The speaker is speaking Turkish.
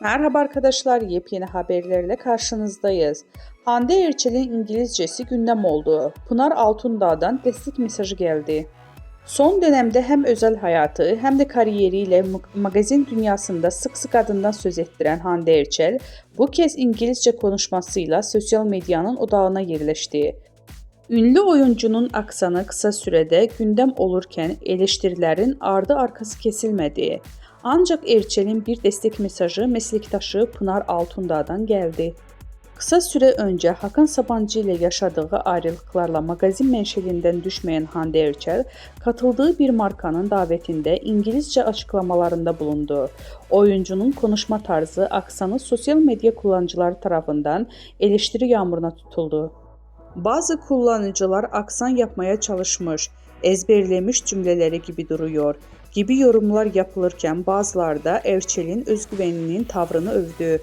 Merhaba arkadaşlar, yepyeni haberlerle karşınızdayız. Hande Erçel'in İngilizcesi gündem oldu. Pınar Altundağ'dan destek mesajı geldi. Son dönemde hem özel hayatı hem de kariyeriyle ma- magazin dünyasında sık sık adından söz ettiren Hande Erçel, bu kez İngilizce konuşmasıyla sosyal medyanın odağına yerleşti. Ünlü oyuncunun aksanı kısa sürede gündem olurken eleştirilerin ardı arkası kesilmedi. Ancak Erçel'in bir destek mesajı meslektaşı Pınar Altundağ'dan geldi. Kısa süre önce Hakan Sabancı ile yaşadığı ayrılıklarla magazin menşelinden düşmeyen Hande Erçel, katıldığı bir markanın davetinde İngilizce açıklamalarında bulundu. Oyuncunun konuşma tarzı, aksanı sosyal medya kullanıcıları tarafından eleştiri yağmuruna tutuldu. Bazı kullanıcılar aksan yapmaya çalışmış, ezberlemiş cümleleri gibi duruyor gibi yorumlar yapılırken bazıları da Erçel'in özgüveninin tavrını övdü.